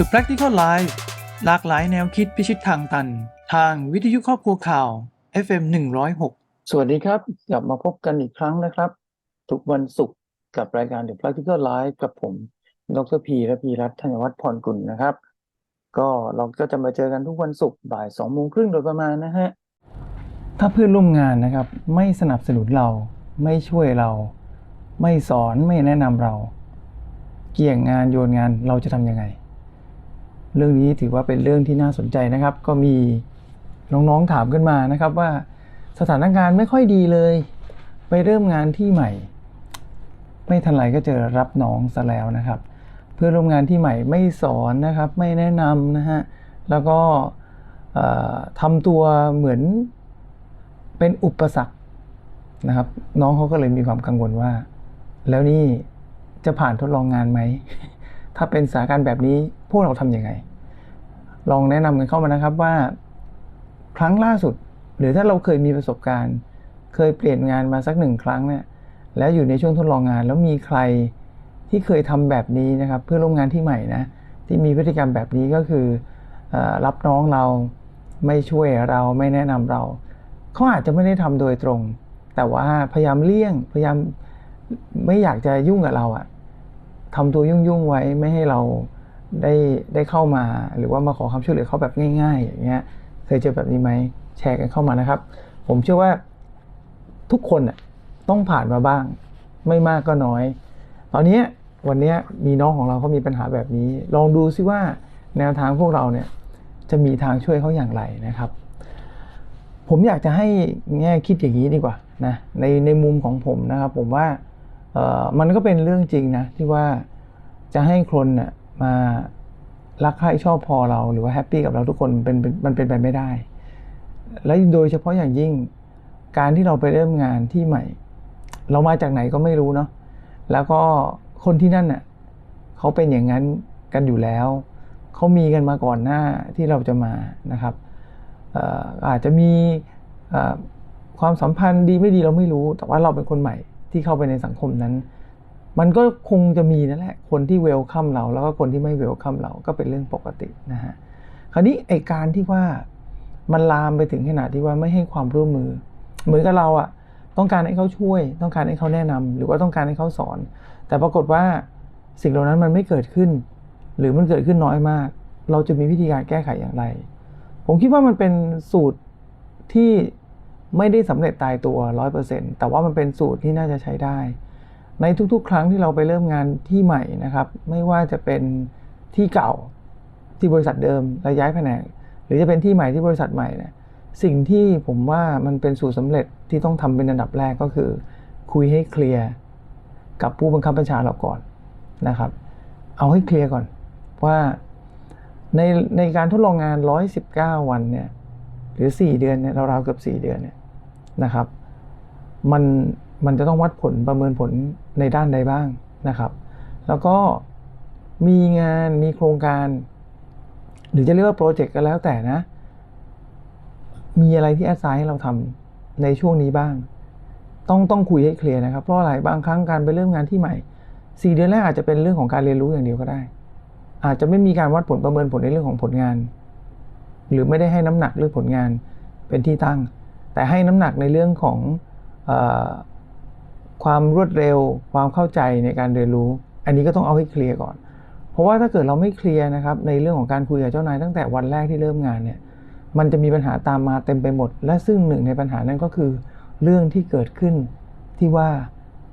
The Practical Life หลากหลายแนวคิดพิชิตทางตัน ทางวิทยุครอบครัวข่าว FM 106 สวัสดีครับ กลับมาพบกันอีกครั้งนะครับ ทุกวันศุกร์กับรายการ The Practical Life กับผม ดรพีและพีรัตน์ธัญวัฒน์พรกุลนะครับ ก็เราก็จะมาเจอกันทุกวันศุกร์บ่ายสองโมงครึ่งโดยประมาณนะฮะ ถ้าเพื่อนร่วมงานนะครับ ไม่สนับสนุนเรา ไม่ช่วยเรา ไม่สอนไม่แนะนำเรา เกี่ยงงานโยนงานเราจะทำยังไง เรื่องนี้ถือว่าเป็นเรื่องที่น่าสนใจนะครับ ก็มีน้องๆถามขึ้นมานะครับว่าสถานการณ์ไม่ค่อยดีเลย ไปเริ่มงานที่ใหม่ ไม่ทันไรก็เจอรับน้องซะแล้วนะครับ เพื่อนร่วมงานที่ใหม่ไม่สอนนะครับไม่แนะนำนะฮะแล้วก็ทำตัวเหมือนเป็นอุปสรรคนะครับ น้องเขาก็เลยมีความกังวลว่า แล้วนี่จะผ่านทดลองงานไหม ถ้าเป็นสถานการณ์แบบนี้พวกเราทำยังไง ลองแนะนำกันเข้ามานะครับว่า ครั้งล่าสุด หรือถ้าเราเคยมีประสบการณ์ เคยเปลี่ยนงานมาสักหนึ่งครั้งเนี่ยแล้วอยู่ในช่วงทดลองงาน แล้วมีใครที่เคยทำแบบนี้นะครับ เพื่อร่วมงานที่ใหม่นะที่มีพฤติกรรมแบบนี้ก็คือออรับน้องเราไม่ช่วยเราไม่แนะนำเราเขาอาจจะไม่ได้ทำโดยตรง แต่ว่าพยายามเลี่ยงพยายามไม่อยากจะยุ่งกับเราอะ ทำตัวยุ่งๆไว้ไม่ให้เราได้ได้เข้ามา หรือว่ามาขอความช่วยเหลือเขาแบบง่าย ๆ อย่างเงี้ยเคยเจอแบบนี้ไหมแชร์กันเข้ามานะครับ ผมเชื่อว่าทุกคนน่ะต้องผ่านมาบ้าง ไม่มากก็น้อย ตอนนี้วันนี้มีน้องของเราเขามีปัญหาแบบนี้ ลองดูซิว่าแนวทางพวกเราเนี่ยจะมีทางช่วยเขาอย่างไรนะครับ ผมอยากจะให้แง่คิดอย่างนี้ดีกว่านะในในมุมของผมนะครับ ผมว่า มันก็เป็นเรื่องจริงนะที่ว่าจะให้คนน่ะมารักใคร่ชอบพอเราหรือว่าแฮปปี้กับเราทุกคนเป็นมันเป็นไปไม่ได้ และโดยเฉพาะอย่างยิ่งการที่เราไปเริ่มงานที่ใหม่ เรามาจากไหนก็ไม่รู้เนาะแล้วก็คนที่นั่นน่ะเขาเป็นอย่างนั้นกันอยู่แล้วเขามีกันมาก่อนหน้าที่เราจะมานะครับอาจจะมีความสัมพันธ์ดีไม่ดีเราไม่รู้ แต่ว่าเราเป็นคนใหม่ ที่เข้าไปในสังคมนั้น มันก็คงจะมีนั่นแหละ คนที่เวลคัมเรา แล้วก็คนที่ไม่เวลคัมเราก็เป็นเรื่องปกตินะฮะคราวนี้ไอการที่ว่ามันลามไปถึงขนาดที่ว่าไม่ให้ความร่วมมือ เหมือนกับเราอะต้องการให้เขาช่วย ต้องการให้เขาแนะนำหรือว่าต้องการให้เขาสอน แต่ปรากฏว่าสิ่งเหล่านั้นมันไม่เกิดขึ้น หรือมันเกิดขึ้นน้อยมาก เราจะมีวิธีการแก้ไขอย่างไร ผมคิดว่ามันเป็นสูตรที่ ไม่ได้สำเร็จตายตัวร้อยเปอร์เซ็นแต่ว่ามันเป็นสูตรที่น่าจะใช้ได้ ในทุกๆ ครั้งที่เราไปเริ่มงานที่ใหม่นะครับ ไม่ว่าจะเป็นที่เก่าที่บริษัทเดิมแล้วย้ายแผนก หรือจะเป็นที่ใหม่ที่บริษัทใหม่เนี่ยสิ่งที่ผมว่ามันเป็นสูตรสำเร็จที่ต้องทำเป็นอันดับแรกก็คือ คุยให้เคลียร์กับผู้บังคับบัญชาเราก่อนนะครับ เอาให้เคลียร์ก่อนว่าในในการทดลองงาน 119 วันเนี่ยหรือ 4 เดือนเนี่ยราวๆเกือบ4 เดือนเนี่ย นะครับ มันมันจะต้องวัดผลประเมินผลในด้านใดบ้างนะครับ แล้วก็มีงานมีโครงการ หรือจะเรียกว่าโปรเจกต์ก็แล้วแต่นะ มีอะไรที่แอดไซน์ให้เราทำในช่วงนี้บ้าง ต้องต้องคุยให้เคลียร์นะครับ เพราะอะไรบางครั้งการไปเริ่มงานที่ใหม่สี่เดือนแรกอาจจะเป็นเรื่องของการเรียนรู้อย่างเดียวก็ได้ อาจจะไม่มีการวัดผลประเมินผลในเรื่องของผลงาน หรือไม่ได้ให้น้ำหนักเรื่องผลงานเป็นที่ตั้ง แต่ให้น้ำหนักในเรื่องของอความรวดเร็ว ความเข้าใจในการเรียนรู้ อันนี้ก็ต้องเอาให้เคลียร์ก่อน เพราะว่าถ้าเกิดเราไม่เคลียร์นะครับในเรื่องของการคุยกับเจ้านายตั้งแต่วันแรกที่เริ่มงานเนี่ยมันจะมีปัญหาตามมาเต็มไปหมด และซึ่งหนึ่งในปัญหานั้นก็คือเรื่องที่เกิดขึ้นที่ว่า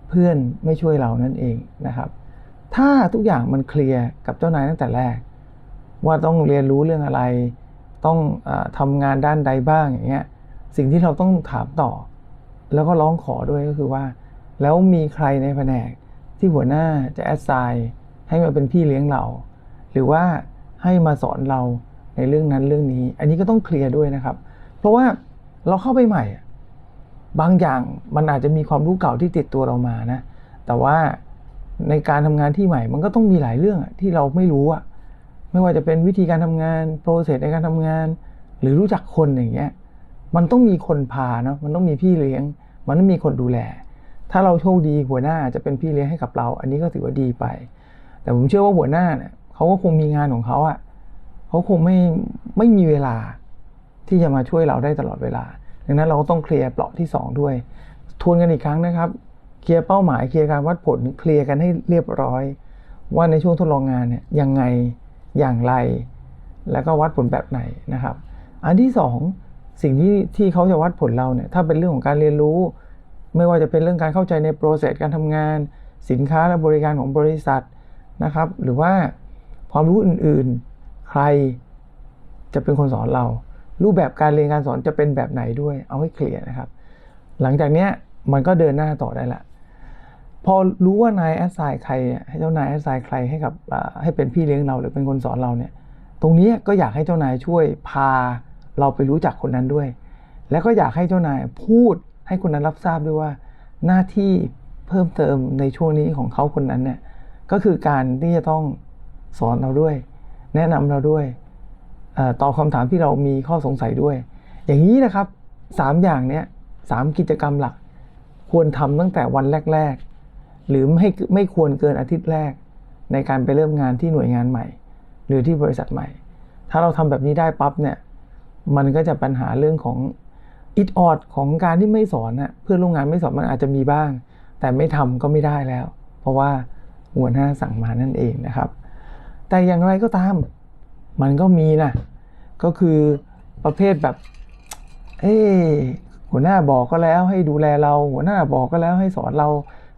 เพื่อนไม่ช่วยเรานั่นเองนะครับ ถ้าทุกอย่างมันเคลียร์กับเจ้านายตั้งแต่แรก ว่าต้องเรียนรู้เรื่องอะไร ต้องออทำงานด้านใดบ้างอย่างเงี้ย สิ่งที่เราต้องถามต่อ แล้วก็ร้องขอด้วยก็คือว่า แล้วมีใครในแผนกที่หัวหน้าจะแอดไซน์ให้มาเป็นพี่เลี้ยงเรา หรือว่าให้มาสอนเราในเรื่องนั้นเรื่องนี้ อันนี้ก็ต้องเคลียร์ด้วยนะครับ เพราะว่าเราเข้าไปใหม่ บางอย่างมันอาจจะมีความรู้เก่าที่ติดตัวเรามานะ แต่ว่าในการทำงานที่ใหม่ มันก็ต้องมีหลายเรื่องที่เราไม่รู้อะไม่ว่าจะเป็นวิธีการทำงานโปรเซสในการทำงาน หรือรู้จักคนอย่างเงี้ย มันต้องมีคนพาเนาะมันต้องมีพี่เลี้ยง มันต้องมีคนดูแล ถ้าเราโชคดีหัวหน้าจะเป็นพี่เลี้ยงให้กับเรา อันนี้ก็ถือว่าดีไป แต่ผมเชื่อว่าหัวหน้าเนี่ยเขาก็คงมีงานของเขาอะ่ะเขาคงไม่ไม่มีเวลาที่จะมาช่วยเราได้ตลอดเวลา ดังนั้นเราก็ต้องเคลียร์เปราะที่สองด้วย ทวนกันอีกครั้งนะครับ เคลียร์เป้าหมาย เคลียร์การวัดผล เคลียร์กันให้เรียบร้อย ว่าในช่วงทดลองงานเนี่ยยังไง อย่างไร แล้วก็วัดผลแบบไหนนะครับ อันที่สอง สิ่งที่ที่เขาจะวัดผลเราเนี่ยถ้าเป็นเรื่องของการเรียนรู้ ไม่ว่าจะเป็นเรื่องการเข้าใจในโปรเซสการทำงาน สินค้าและบริการของบริษัทนะครับ หรือว่าความรู้อื่นๆ ใครจะเป็นคนสอนเรา รูปแบบการเรียนการสอนจะเป็นแบบไหนด้วยเอาให้เคลียร์นะครับ หลังจากเนี้ยมันก็เดินหน้าต่อได้ละพอรู้ว่านายแอสไซน์ใครให้เจ้านายแอสไซน์ใครให้กับให้เป็นพี่เลี้ยงเราหรือเป็นคนสอนเราเนี่ย ตรงนี้ก็อยากให้เจ้านายช่วยพา เราไปรู้จักคนนั้นด้วย แล้วก็อยากให้เจ้านายพูดให้คนนั้นรับทราบด้วยว่า หน้าที่เพิ่มเติมในช่วงนี้ของเขาคนนั้นเนี่ยก็คือการที่จะต้องสอนเราด้วย แนะนำเราด้วยออตอบคำถามที่เรามีข้อสงสัยด้วย อย่างนี้นะครับสามอย่างเนี้ยสามกิจกรรมหลัก ควรทำตั้งแต่วันแรก ๆ หรือไม่ไม่ควรเกินอาทิตย์แรก ในการไปเริ่มงานที่หน่วยงานใหม่ หรือที่บริษัทใหม่ ถ้าเราทำแบบนี้ได้ปั๊บเนี่ย มันก็จะปัญหาเรื่องของอิดออดของการที่ไม่สอนนะเพื่อนร่วมงานไม่สอนมันอาจจะมีบ้าง แต่ไม่ทำก็ไม่ได้แล้ว เพราะว่าหัวหน้าสั่งมานั่นเองนะครับ แต่อย่างไรก็ตาม มันก็มีนะก็คือประเภทแบบ เอ้หัวหน้าบอกก็แล้วให้ดูแลเรา หัวหน้าบอกก็แล้วให้สอนเรา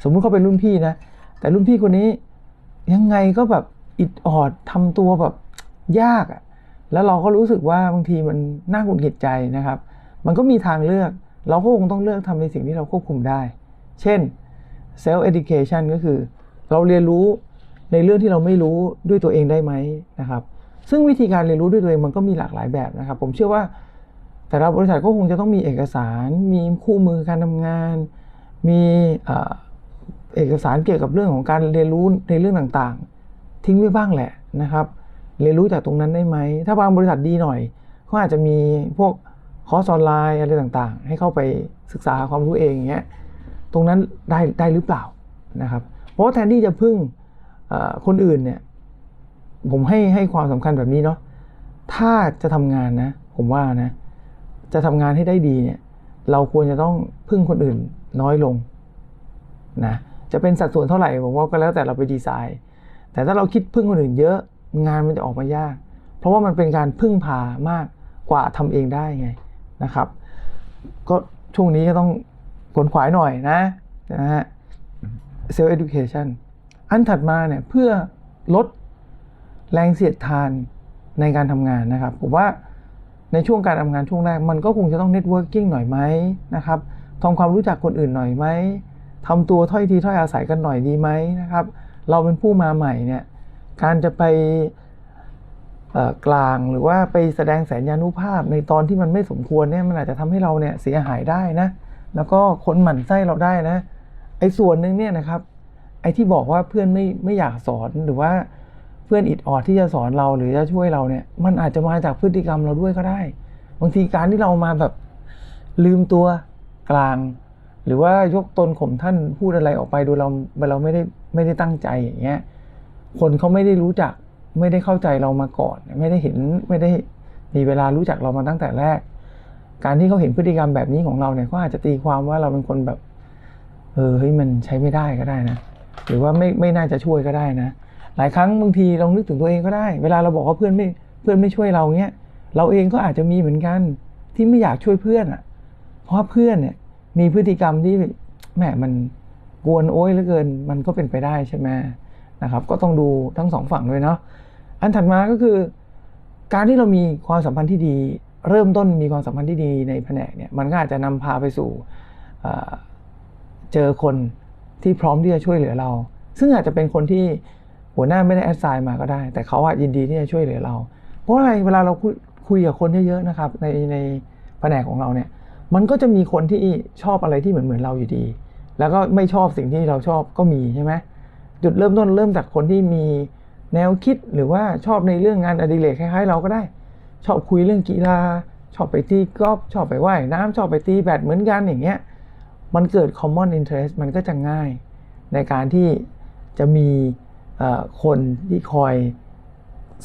สมมุติเขาเป็นรุ่นพี่นะ แต่รุ่นพี่คนนี้ยังไงก็แบบอิดออดทำตัวแบบยากอะ แล้วเราก็รู้สึกว่าบางทีมันน่าหงุดหงิดใจนะครับ มันก็มีทางเลือก เราก็คงต้องเลือกทำในสิ่งที่เราควบคุมได้ เช่น self education ก็คือ เราเรียนรู้ในเรื่องที่เราไม่รู้ด้วยตัวเองได้ไหมนะครับ ซึ่งวิธีการเรียนรู้ด้วยตัวเองมันก็มีหลากหลายแบบนะครับ ผมเชื่อว่า แต่ละบริษัทก็คงจะต้องมีเอกสาร มีคู่มือการทำงาน มีเอ่อเอกสารเกี่ยวกับเรื่องของการเรียนรู้ในเรื่องต่างๆ ทิ้งไว้บ้างแหละนะครับ เรียนรู้จากตรงนั้นได้ไหม ถ้าบางบริษัทดีหน่อยเขาอาจจะมีพวกคอร์สออนไลน์อะไรต่างๆ ให้เข้าไปศึกษาความรู้เองอย่างเงี้ย ตรงนั้นได้ได้หรือเปล่านะครับ เพราะว่าแทนที่จะพึ่งคนอื่นเนี่ยผมให้ให้ความสำคัญแบบนี้เนาะ ถ้าจะทำงานนะ ผมว่านะ จะทำงานให้ได้ดีเนี่ย เราควรจะต้องพึ่งคนอื่นน้อยลงนะ จะเป็นสัดส่วนเท่าไหร่ผมว่าก็แล้วแต่เราไปดีไซน์ แต่ถ้าเราคิดพึ่งคนอื่นเยอะ งานมันจะออกมายาก เพราะว่ามันเป็นการพึ่งพามากกว่าทำเองได้ไงนะครับ ก็ช่วงนี้ก็ต้องขนขวายหน่อยนะนะฮะ self education อันถัดมาเนี่ยเพื่อลดแรงเสียดทานในการทำงานนะครับ ผมว่าในช่วงการทำงานช่วงแรก มันก็คงจะต้อง networking หน่อยไหมนะครับทำความรู้จักคนอื่นหน่อยไหมทำตัวถ้อยทีถ้อยอาศัยกันหน่อยดีไหมนะครับ เราเป็นผู้มาใหม่เนี่ย การจะไปกลางหรือว่าไปแสดงแสนยานุภาพในตอนที่มันไม่สมควรเนี่ยมันอาจจะทำให้เราเนี่ยเสียหายได้นะ แล้วก็คนหมั่นไส้เราได้นะ ไอ้ส่วนหนึ่งเนี่ยนะครับ ไอ้ที่บอกว่าเพื่อนไม่ไม่อยากสอนหรือว่าเพื่อนอิดออดที่จะสอนเราหรือจะช่วยเราเนี่ย มันอาจจะมาจากพฤติกรรมเราด้วยก็ได้ บางทีการที่เรามาแบบลืมตัวกลาง หรือว่ายกตนข่มท่านพูดอะไรออกไปโดยเราเราไม่ได้ไม่ได้ตั้งใจอย่างเงี้ย คนเขาไม่ได้รู้จัก ไม่ได้เข้าใจเรามาก่อน ไม่ได้เห็นไม่ได้มีเวลารู้จักเรามาตั้งแต่แรก การที่เขาเห็นพฤติกรรมแบบนี้ของเราเนี่ยเขาอาจจะตีความว่าเราเป็นคนแบบ เออเฮ้ยมันใช้ไม่ได้ก็ได้นะหรือว่าไม่ไม่น่าจะช่วยก็ได้นะ หลายครั้งบางทีลองนึกถึงตัวเองก็ได้ เวลาเราบอกว่าเพื่อนไม่เพื่อนไม่ช่วยเราเงี้ยเราเองก็อาจจะมีเหมือนกันที่ไม่อยากช่วยเพื่อนอะ เพราะเพื่อนเนี่ยมีพฤติกรรมที่แหมมันกวนโอ้ยเหลือเกิน มันก็เป็นไปได้ใช่ไหม นะครับ ก็ต้องดูทั้งสองฝั่งด้วยเนาะอันถัดมาก็คือ การที่เรามีความสัมพันธ์ที่ดี เริ่มต้นมีความสัมพันธ์ที่ดีในแผนกเนี่ยมันก็อาจจะนำพาไปสู่เจอคนที่พร้อมที่จะช่วยเหลือเรา ซึ่งอาจจะเป็นคนที่หัวหน้าไม่ได้แอดไซน์มาก็ได้ แต่เขาอะยินดีที่จะช่วยเหลือเรา เพราะอะไรเวลาเราคุยคุยกับคนเยอะๆนะครับในในแผนกของเราเนี่ยมันก็จะมีคนที่ชอบอะไรที่เหมือนเหมือนเราอยู่ดี แล้วก็ไม่ชอบสิ่งที่เราชอบก็มีใช่ไหม จุดเริ่มต้นเริ่มจากคนที่มีแนวคิดหรือว่าชอบในเรื่องงานอดิเรกคล้ายๆ เราก็ได้ ชอบคุยเรื่องกีฬา ชอบไปตีกอล์ฟชอบไปว่ายน้ำชอบไปตีแบดเหมือนกันอย่างเงี้ยมันเกิด common interest มันก็จะง่าย ในการที่จะมีคนที่คอย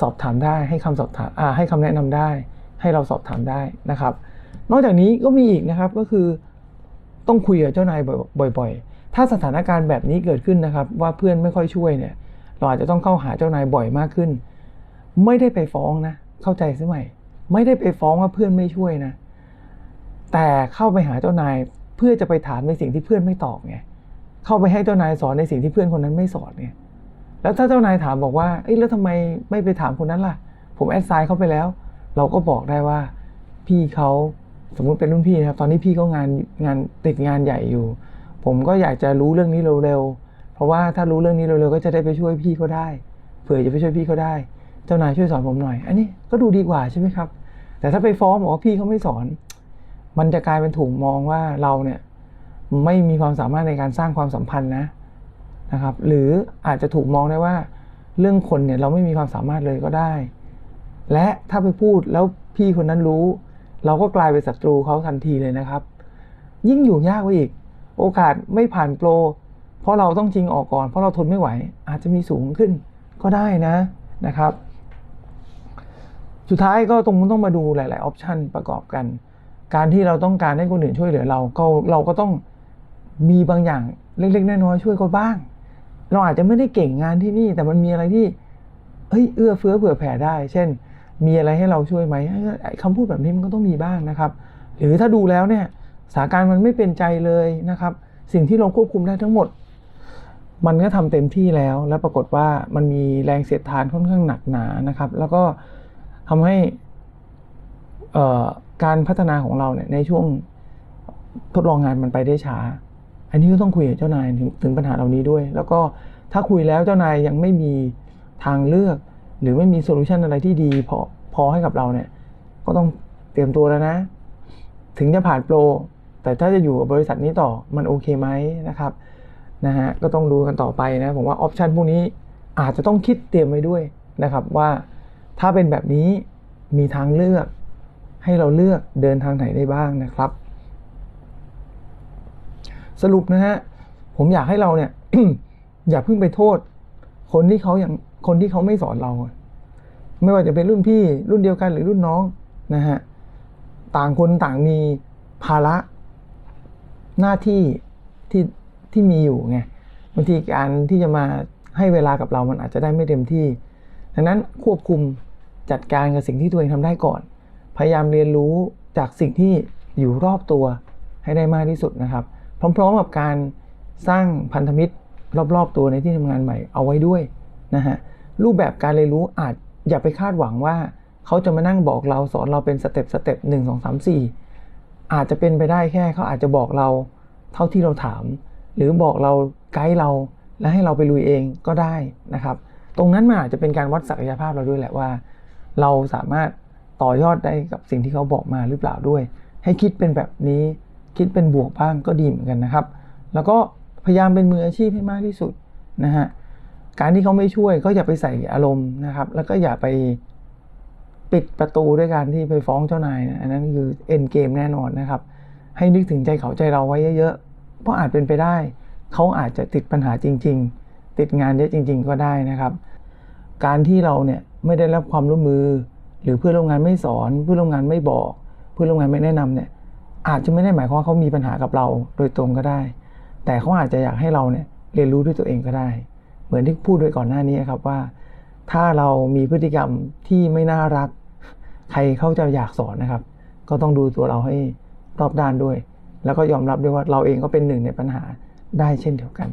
สอบถามได้ให้คำสอบถามให้คำแนะนำได้ ให้เราสอบถามได้นะครับ นอกจากนี้ก็มีอีกนะครับก็คือต้องคุยกับเจ้านายบ่อยๆ ถ้าสถานการณ์แบบนี้เกิดขึ้นนะครับ ว่าเพื่อนไม่ค่อยช่วยเนี่ยเราอาจจะต้องเข้าหาเจ้านายบ่อยมากขึ้น ไม่ได้ไปฟ้องนะ เข้าใจใช่ไหมไม่ได้ไปฟ้องว่าเพื่อนไม่ช่วยนะ แต่เข้าไปหาเจ้านายเพื่อจะไปถามในสิ่งที่เพื่อนไม่ตอบไงเข้าไปให้เจ้านายสอนในสิ่งที่เพื่อนคนนั้นไม่สอนไงแล้วถ้าเจ้านายถามบอกว่าเอ้ยแล้วทำไมไม่ไปถามคนนั้นล่ะ ผมแอดไซน์เขาไปแล้ว เราก็บอกได้ว่า พี่เขาสมมุติเป็นรุ่นพี่นะครับ ตอนนี้พี่ก็งานงานติดงานใหญ่อยู่ ผมก็อยากจะรู้เรื่องนี้เร็วๆ เพราะว่าถ้ารู้เรื่องนี้เร็วๆ ก็จะได้ไปช่วยพี่เขาได้ เผื่อจะไปช่วยพี่เขาได้ เจ้านายช่วยสอนผมหน่อย อันนี้ก็ดูดีกว่าใช่ไหมครับ แต่ถ้าไปฟ้องบอกว่าพี่เขาไม่สอน มันจะกลายเป็นถูกมองว่าเราเนี่ยไม่มีความสามารถในการสร้างความสัมพันธ์นะนะครับ หรืออาจจะถูกมองได้ว่าเรื่องคนเนี่ยเราไม่มีความสามารถเลยก็ได้ และถ้าไปพูดแล้วพี่คนนั้นรู้ เราก็กลายเป็นศัตรูเขาทันทีเลยนะครับ ยิ่งอยู่ยากกว่าอีก โอกาสไม่ผ่านโปร เพราะเราต้องจริงออกก่อน เพราะเราทนไม่ไหว อาจจะมีสูงขึ้นก็ได้นะนะครับ สุดท้ายก็ตรงนั้ต้องมาดูหลาย ๆ ออปชันประกอบกัน การที่เราต้องการให้คนอื่นช่วยเหลือเราก็เราก็ต้องมีบางอย่างเล็ก ๆ น้อย ๆ ช่วยเขาบ้าง เราอาจจะไม่ได้เก่งงานที่นี่ แต่มันมีอะไรที่เฮ้ยเอื้อเฟื้อเผื่อแผ่ได้ เช่น มีอะไรให้เราช่วยไหมคำพูดแบบนี้มันก็ต้องมีบ้างนะครับ หรือถ้าดูแล้วเนี่ย สถานการณ์มันไม่เป็นใจเลยนะครับ สิ่งที่เราควบคุมได้ทั้งหมด มันก็ทำเต็มที่แล้ว แล้วปรากฏว่ามันมีแรงเสียดทานค่อนข้างหนักหนานะครับ แล้วก็ทำให้การพัฒนาของเราเนี่ยในช่วงทดลองงานมันไปได้ช้า อันนี้ก็ต้องคุยกับเจ้านายถึงถึงปัญหาเหล่านี้ด้วย แล้วก็ถ้าคุยแล้วเจ้านายยังไม่มีทางเลือก หรือไม่มีโซลูชันอะไรที่ดีพอพอให้กับเราเนี่ย ก็ต้องเตรียมตัวแล้วนะ ถึงจะผ่านโปร แต่ถ้าจะอยู่กับบริษัทนี้ต่อมันโอเคไหมนะครับนะฮะก็ต้องดูกันต่อไปนะผมว่าออปชันพวกนี้อาจจะต้องคิดเตรียมไว้ด้วยนะครับว่าถ้าเป็นแบบนี้มีทางเลือก ให้เราเลือกเดินทางไหนได้บ้างนะครับ สรุปนะฮะผมอยากให้เราเนี่ยอย่าเพิ่งไปโทษ คนที่เขาอย่างคนที่เขาไม่สอนเรา ไม่ว่าจะเป็นรุ่นพี่รุ่นเดียวกันหรือรุ่นน้องนะฮะต่างคนต่างมีภาระ หน้าที่ที่ที่มีอยู่ไงบางทีการที่จะมาให้เวลากับเรามันอาจจะได้ไม่เต็มที่ ดังนั้นควบคุมจัดการกับสิ่งที่ตัวเองทำได้ก่อน พยายามเรียนรู้จากสิ่งที่อยู่รอบตัวให้ได้มากที่สุดนะครับ พร้อมๆกับการสร้างพันธมิตรรอบๆตัวในที่ทำงานใหม่เอาไว้ด้วยนะฮะรูปแบบการเรียนรู้อาจอย่าไปคาดหวังว่า เขาจะมานั่งบอกเราสอนเราเป็นสเต็ปสเต็ปหนึ่งสองสามสี่ อาจจะเป็นไปได้แค่เขาอาจจะบอกเราเท่าที่เราถาม หรือบอกเราไกด์เราและให้เราไปลุยเองก็ได้นะครับ ตรงนั้นมันอาจจะเป็นการวัดศักยภาพเราด้วยแหละว่า เราสามารถต่อยอดได้กับสิ่งที่เขาบอกมาหรือเปล่าด้วย ให้คิดเป็นแบบนี้คิดเป็นบวกบ้างก็ดีเหมือนกันนะครับ แล้วก็พยายามเป็นมืออาชีพให้มากที่สุดนะฮะการที่เขาไม่ช่วยก็อย่าไปใส่อารมณ์นะครับ แล้วก็อย่าไป ปิดประตูด้วยการที่ไปฟ้องเจ้านายนะอันนั้นคือเอ็นเกมแน่นอนนะครับ ให้นึกถึงใจเขาใจเราไว้เยอะๆ เพราะอาจเป็นไปได้ เขาอาจจะติดปัญหาจริง ๆ ติดงานเยอะจริง ๆ ก็ได้นะครับ การที่เราเนี่ยไม่ได้รับความร่วมมือ หรือเพื่อนร่วมงานไม่สอน เพื่อนร่วมงานไม่บอก เพื่อนร่วมงานไม่แนะนำเนี่ยอาจจะไม่ได้หมายความว่าเขามีปัญหากับเราโดยตรงก็ได้ แต่เขาอาจจะอยากให้เราเนี่ยเรียนรู้ด้วยตัวเองก็ได้ เหมือนที่พูดไว้ก่อนหน้านี้ครับว่า ถ้าเรามีพฤติกรรมที่ไม่น่ารัก ใครเขาจะอยากสอนนะครับ ก็ต้องดูตัวเราให้รอบด้านด้วย แล้วก็ยอมรับด้วยว่าเราเองก็เป็นหนึ่งในปัญหาได้เช่นเดียวกัน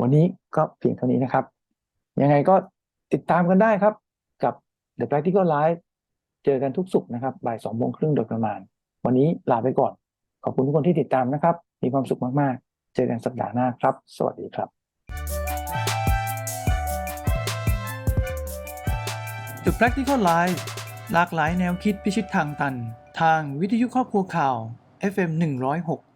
วันนี้ก็เพียงเท่านี้นะครับ ยังไงก็ติดตามกันได้ครับกับ The Practical Life เจอกันทุกสุขนะครับบ่ายสองโมงครึ่งโดยประมาณ วันนี้ลาไปก่อน ขอบคุณทุกคนที่ติดตามนะครับ มีความสุขมากๆ เจอกันสัปดาห์หน้าครับ สวัสดีครับ The Practical Life หลากหลายแนวคิดพิชิตทางตัน ทางวิทยุครอบครัวข่าว FM 106